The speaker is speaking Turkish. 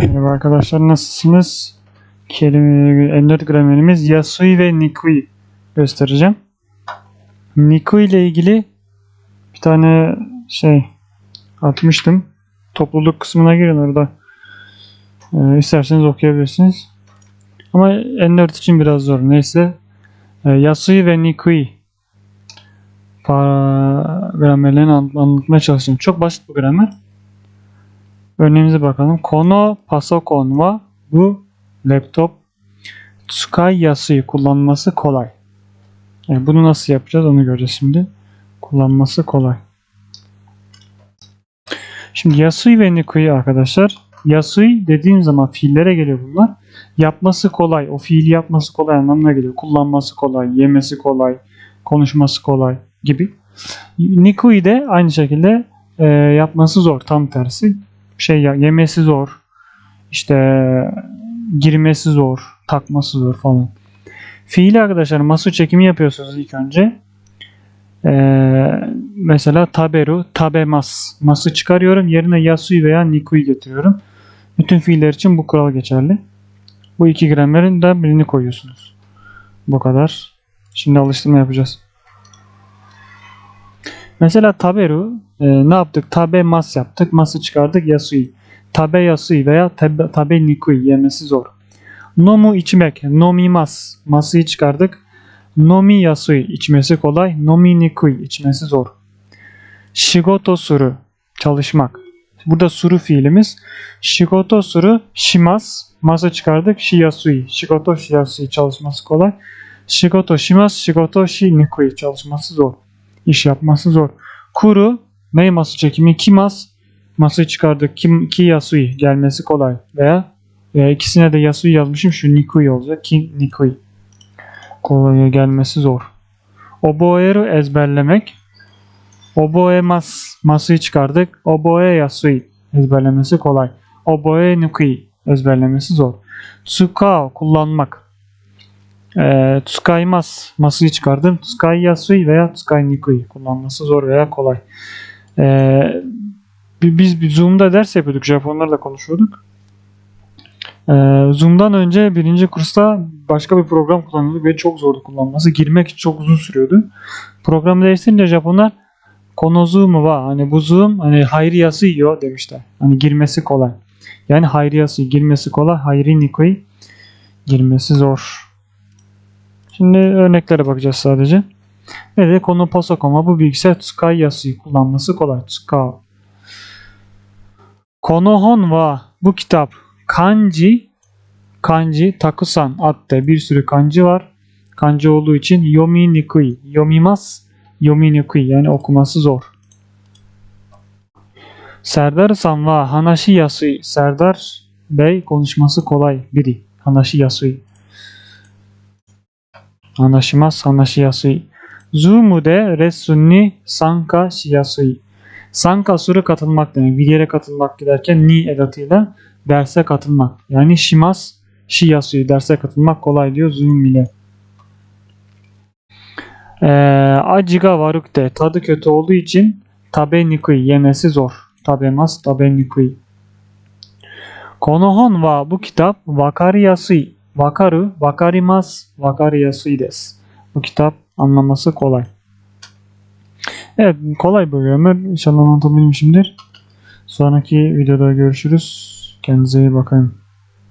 Merhaba arkadaşlar nasılsınız? Kelime, N4 gramerimiz Yasui ve Nikui göstereceğim. Nikui ile ilgili bir tane şey atmıştım. Topluluk kısmına girin orada. Ee, isterseniz okuyabilirsiniz. Ama N4 için biraz zor. Neyse. Ee, Yasui ve Nikui gramerlerini an- anlatmaya çalışacağım. Çok basit bir gramer. Örneğimize bakalım. Kono pasokon wa bu laptop tsukai yasui kullanması kolay. Yani bunu nasıl yapacağız onu göreceğiz şimdi. Kullanması kolay. Şimdi yasui ve nikui arkadaşlar. Yasui dediğim zaman fiillere geliyor bunlar. Yapması kolay. O fiili yapması kolay anlamına geliyor. Kullanması kolay, yemesi kolay, konuşması kolay gibi. Nikui de aynı şekilde e, yapması zor. Tam tersi şey ya yemesi zor. İşte girmesi zor, takması zor falan. Fiili arkadaşlar masu çekimi yapıyorsunuz ilk önce. Ee, mesela taberu, tabemas. Masu çıkarıyorum. Yerine yasui veya nikui getiriyorum. Bütün fiiller için bu kural geçerli. Bu iki gramerin de birini koyuyorsunuz. Bu kadar. Şimdi alıştırma yapacağız. Mesela taberu e, ne yaptık? Tabe mas yaptık. Mas'ı çıkardık yasui. Tabe yasui veya tabe, tabe nikui yemesi zor. Nomu içmek. Nomi mas. Mas'ı çıkardık. Nomi yasui içmesi kolay. Nomi nikui içmesi zor. Shigoto suru çalışmak. Burada suru fiilimiz. Shigoto suru shimas. Mas'ı çıkardık. Shiyasui. Shigoto shiyasui çalışması kolay. Shigoto shimas. Shigoto shi nikui çalışması zor. İş yapması zor. Kuru ney masa çekimi kimas masayı çıkardık. Kim, ki yasui gelmesi kolay. Veya, veya ikisine de yasui yazmışım. Şu nikui olacak. Ki nikui. Kolay gelmesi zor. Oboeru ezberlemek. Oboe mas masayı çıkardık. Oboe yasui ezberlemesi kolay. Oboe nikui ezberlemesi zor. Tsukao kullanmak. E, Tsukaimas masayı çıkardım. Tsukai Yasui veya Tsukai Nikui kullanması zor veya kolay. E, bi- biz bir Zoom'da ders yapıyorduk. Japonlarla konuşuyorduk. E, Zoom'dan önce birinci kursta başka bir program kullanıyorduk ve çok zordu kullanması. Girmek çok uzun sürüyordu. Programı değiştirince Japonlar Konozoom var. Hani bu Zoom hani hayri yasıyor demişler. Hani girmesi kolay. Yani hayri yasıyor. Girmesi kolay. Hayri Nikui girmesi zor. Şimdi örneklere bakacağız sadece. Ne de konu pasokoma bu bilgisayar Tsukai Yasu'yu kullanması kolay. Tsukao. Konohon wa bu kitap kanji kanji takusan atte bir sürü kanji var. Kanji olduğu için yomi nikui. Yomimas yomi nikui yani okuması zor. Serdar san wa hanashi yasui. Serdar Bey konuşması kolay biri. Hanashi yasui. Anlaşılmaz, anlaşıyasui. Zoom de resun ni sanka shiyasui. Sanka suru katılmak demek. Bir yere katılmak giderken ni edatıyla derse katılmak. Yani shimas shiyasui derse katılmak kolay diyor Zoom ile. Ee, acı ga warukte tadı kötü olduğu için tabe nikui yemesi zor. Tabemas tabe nikui. Konohon wa bu kitap wakari yasui. Wakaru, wakarimas, wakari yasui desu. Bu kitap anlaması kolay. Evet kolay bir gramer. İnşallah anlatabilmişimdir. Sonraki videoda görüşürüz. Kendinize iyi bakın.